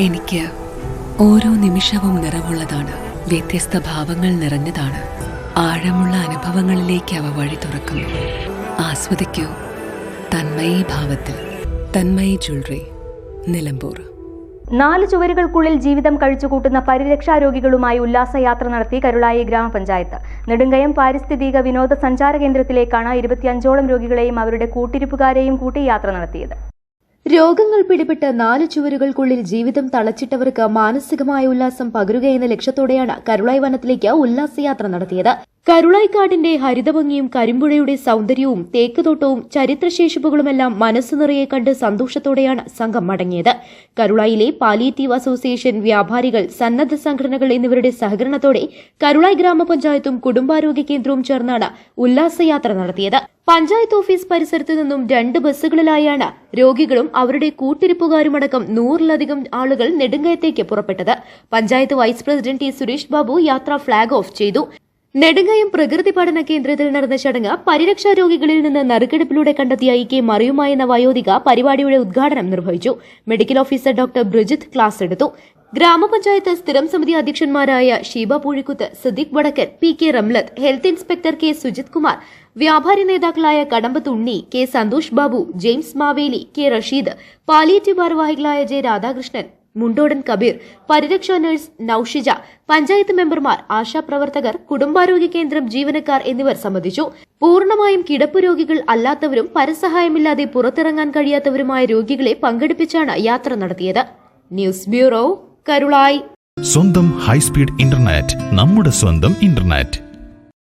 എനിക്ക് ഓരോ നിമിഷവും നിറവുള്ളതാണ്. വ്യത്യസ്ത ഭാവങ്ങൾ നിറഞ്ഞതാണ്. ആഴമുള്ള അനുഭവങ്ങളിലേക്ക് അവ വഴി തുറക്കുന്നു. ആസ്വദിക്കൂ. തന്മയി ഭാവത്തിൽ. തന്മയി ജ്വല്ലറി. നിലമ്പൂർ. നാല് ചുവരുകൾക്കുള്ളിൽ ജീവിതം കഴിച്ചുകൂട്ടുന്ന പരിരക്ഷാ രോഗികളുമായി ഉല്ലാസയാത്ര നടത്തി കരുളായി ഗ്രാമപഞ്ചായത്ത്. നെടുങ്കയം പാരിസ്ഥിതിക വിനോദ സഞ്ചാര കേന്ദ്രത്തിലേക്കാണ് ഇരുപത്തിയഞ്ചോളം രോഗികളെയും അവരുടെ കൂട്ടിരിപ്പുകാരെയും കൂട്ടി യാത്ര നടത്തിയത്. രോഗങ്ങൾ പിടിപെട്ട് നാല് ചുവരുകൾക്കുള്ളിൽ ജീവിതം തളച്ചിട്ടവർക്ക് മാനസികമായ ഉല്ലാസം പകരുകയെന്ന ലക്ഷ്യത്തോടെയാണ് കരുളായി വനത്തിലേക്ക് ഉല്ലാസയാത്ര നടത്തിയത് കരുളായിക്കാടിന്റെ ഹരിതഭംഗിയും കരിമ്പുഴയുടെ സൗന്ദര്യവും തേക്കുതോട്ടവും ചരിത്രശേഷിപ്പുകളുമെല്ലാം മനസ്സു നിറയെ കണ്ട് സന്തോഷത്തോടെയാണ് സംഘം മടങ്ങിയത്. കരുളായിലെ പാലിയേറ്റീവ് അസോസിയേഷൻ വ്യാപാരികൾ സന്നദ്ധ സംഘടനകൾ എന്നിവരുടെ സഹകരണത്തോടെ കരുളായി ഗ്രാമപഞ്ചായത്തും കുടുംബാരോഗ്യ കേന്ദ്രവും ചേർന്നാണ് ഉല്ലാസയാത്ര നടത്തിയത്. പഞ്ചായത്ത് ഓഫീസ് പരിസരത്ത് നിന്നും രണ്ട് ബസ്സുകളിലായാണ് രോഗികളും അവരുടെ കൂട്ടിരിപ്പുകാരുമടക്കം നൂറിലധികം ആളുകൾ നെടുങ്കയത്തേക്ക് പുറപ്പെട്ടത്. Panchayat vice president T Suresh Babu യാത്ര ഫ്ളാഗ് ഓഫ് ചെയ്തു. നെടുങ്കയം പ്രകൃതി പഠന കേന്ദ്രത്തിൽ നടന്ന ചടങ്ങ് പരിരക്ഷാ രോഗികളിൽ നിന്ന് നറുക്കെടുപ്പിലൂടെ കണ്ടെത്തിയ ഇ കെ മറിയുമ എന്ന വയോധിക പരിപാടിയുടെ ഉദ്ഘാടനം നിർവഹിച്ചു. Medical officer doctor Brijith class എടുത്തു. ഗ്രാമപഞ്ചായത്ത് സ്ഥിരം സമിതി അധ്യക്ഷന്മാരായ Sheeba Poozhikkuth Siddique Vadakkan P K Ramlath health inspector K Sujith Kumar വ്യാപാരി നേതാക്കളായ Kadambath Unni K Santhosh Babu James Maveli K Rasheed palliative ഭാരവാഹികളായ ജെ രാധാകൃഷ്ണൻ മുണ്ടോടൻ കബീർ പരിരക്ഷാ നഴ്സ് നൌഷിജ പഞ്ചായത്ത് മെമ്പർമാർ ആശാപ്രവർത്തകർ കുടുംബാരോഗ്യ കേന്ദ്രം ജീവനക്കാർ എന്നിവർ സംബന്ധിച്ചു. പൂർണമായും കിടപ്പ് രോഗികൾ അല്ലാത്തവരും പരസഹായമില്ലാതെ പുറത്തിറങ്ങാൻ കഴിയാത്തവരുമായ രോഗികളെ പങ്കെടുപ്പിച്ചാണ് യാത്ര നടത്തിയത്. News bureau Karulai. സ്വന്തം ഹൈസ്പീഡ് ഇന്റർനെറ്റ് നമ്മുടെ സ്വന്തം ഇന്റർനെറ്റ്.